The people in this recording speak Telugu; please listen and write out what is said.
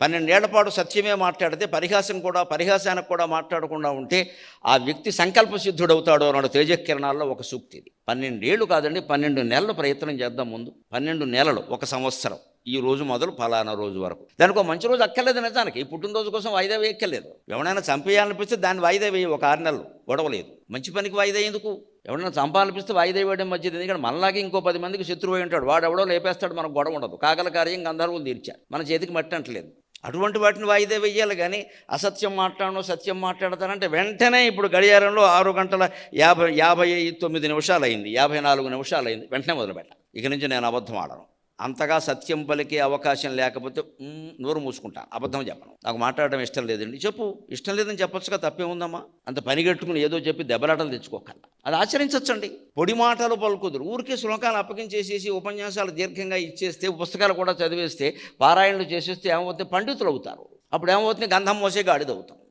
పన్నెండేళ్ళ పాటు సత్యమే మాట్లాడితే పరిహాసం కూడా పరిహాసానికి కూడా మాట్లాడకుండా ఉంటే ఆ వ్యక్తి సంకల్పసిద్ధుడవుతాడు అన్నాడు తేజకిరణాల్లో ఒక సూక్తి ఇది. పన్నెండేళ్ళు కాదండి పన్నెండు నెలలు ప్రయత్నం చేద్దాం ముందు. పన్నెండు నెలలు ఒక సంవత్సరం. ఈ రోజు మొదలు ఫలానా రోజు వరకు. దానికి ఒక మంచి రోజు అక్కర్లేదు నిజానికి. ఈ పుట్టినరోజు కోసం వాయిదా వేయక్కర్లేదు. ఎవరైనా చంపేయాలనిపిస్తే దాన్ని వాయిదా వేయి. ఒక ఆరు నెలలు గొడవలేదు. మంచి పనికి వాయిదా ఎందుకు? ఎవరైనా చంపాలనిపిస్తే వాయిదా వేయడం మంచిది. ఎందుకంటే మనలాగే ఇంకో పది మందికి శత్రువు అయి ఉంటాడు. వాడు ఎవడో లేపేస్తాడు మనకు గొడవ ఉండదు. కాకల కార్యం గంధర్వులు తీర్చారు. మన చేతికి మట్టి అంటలేదు. అటువంటి వాటిని వాయిదా వేయాలి కానీ అసత్యం మాట్లాడను సత్యం మాట్లాడతానంటే వెంటనే ఇప్పుడు గడియారంలో ఆరు గంటల యాభై యాభై తొమ్మిది నిమిషాలు అయింది యాభై నాలుగు నిమిషాలు అయింది వెంటనే మొదలుపెట్టాను ఇక నుంచి నేను అబద్ధం ఆడను. అంతగా సత్యం పలికే అవకాశం లేకపోతే నోరు మూసుకుంటాను అబద్ధం చెప్పను. నాకు మాట్లాడడం ఇష్టం లేదండి. చెప్పు. ఇష్టం లేదని చెప్పొచ్చుగా తప్పేముందమ్మా? అంత పనిగట్టుకుని ఏదో చెప్పి దెబ్బలాటలు తెచ్చుకోకల్లా. అది ఆచరించవచ్చండి పొడి మాటలు పలుకుదురు. ఊరికే శ్లోకాలు అప్పగించేసేసి ఉపన్యాసాలు దీర్ఘంగా ఇచ్చేస్తే పుస్తకాలు కూడా చదివేస్తే పారాయణలు చేసేస్తే ఏమవుతుంది? పండితులు అవుతారు. అప్పుడు ఏమవుతుంది? గంధం మోసే గాడిదవుతాం.